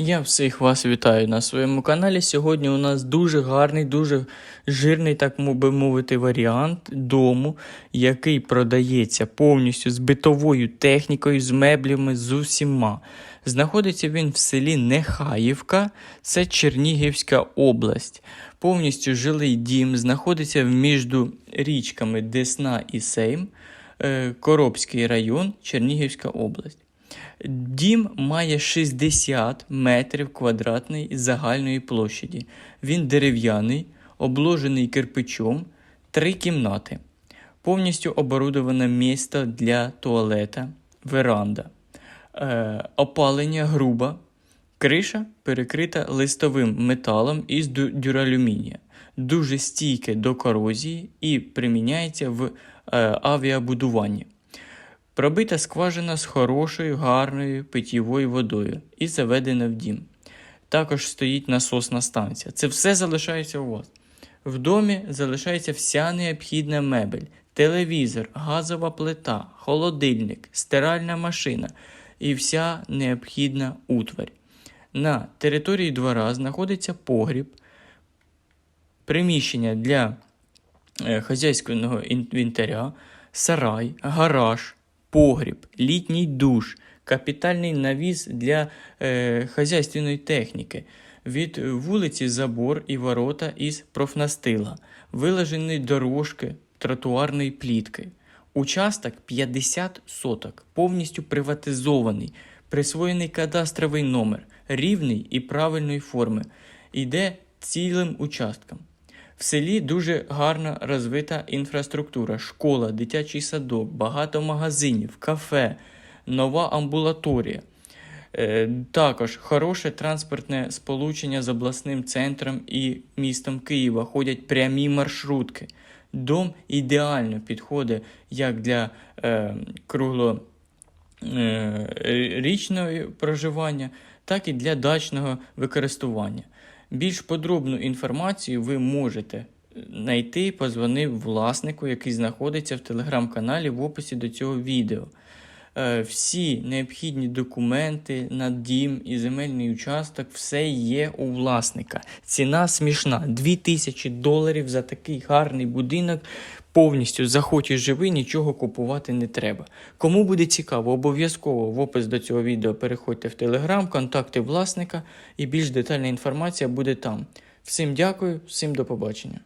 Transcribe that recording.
Я всіх вас вітаю на своєму каналі. Сьогодні у нас дуже гарний, дуже жирний, так би мовити, варіант дому, який продається повністю з битовою технікою, з меблями, з усіма. Знаходиться він в селі Нехаївка, це Чернігівська область. Повністю жилий дім, знаходиться між річками Десна і Сейм, е, Коробський район, Чернігівська область. Дім має 60 метрів квадратний загальної площаді. Він дерев'яний, обложений кирпичом, три кімнати. Повністю оборудоване місто для туалета, веранда. Е, опалення грубе. Криша перекрита листовим металом із дю- дюралюмінія. Дуже стійке до корозії і приміняється в е, авіабудуванні. Пробита скважина з хорошою, гарною питьєвою водою і заведена в дім. Також стоїть насосна станція. Це все залишається у вас. В домі залишається вся необхідна мебель, телевізор, газова плита, холодильник, стиральна машина і вся необхідна утварь. На території двора знаходиться погріб, приміщення для е, хазяйського інвентаря, сарай, гараж, погріб, літній душ, капітальний навіс для е, хазяйственної техніки. Від вулиці забор і ворота із профнастила, вилежені дорожки тротуарної плітки. Участок 50 соток, повністю приватизований, присвоєний кадастровий номер, рівний і правильної форми. Йде цілим участком. В селі дуже гарно розвита інфраструктура, школа, дитячий садок, багато магазинів, кафе, нова амбулаторія. Е, Також хороше транспортне сполучення з обласним центром і містом Києва. Ходять прямі маршрутки. Дом ідеально підходить як для е, кругло е, проживання, так і для дачного використання. Більш подробну інформацію ви можете знайти, позвонив власнику, який знаходиться в телеграм-каналі в описі до цього відео. Е, Всі необхідні документи на дім і земельний участок, все є у власника. Ціна смішна 2000 доларів за такий гарний будинок. Повністю захочеш живий, нічого купувати не треба. Кому буде цікаво, обов'язково в опис до цього відео переходьте в Телеграм, контакти власника і більш детальна інформація буде там. Всім дякую, всім до побачення.